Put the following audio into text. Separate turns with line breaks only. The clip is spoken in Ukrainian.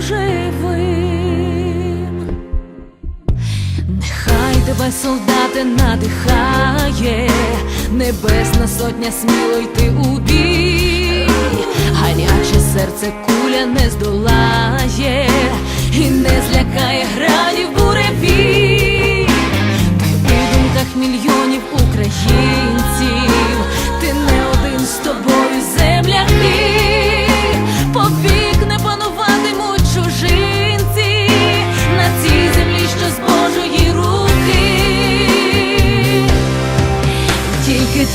живим. Нехай тебе, солдати, надихає, небесна сотня сміло йти у бій, гаряче серце куля не здолає і не злякає градів буревій. Ти у думках мільйонів українців,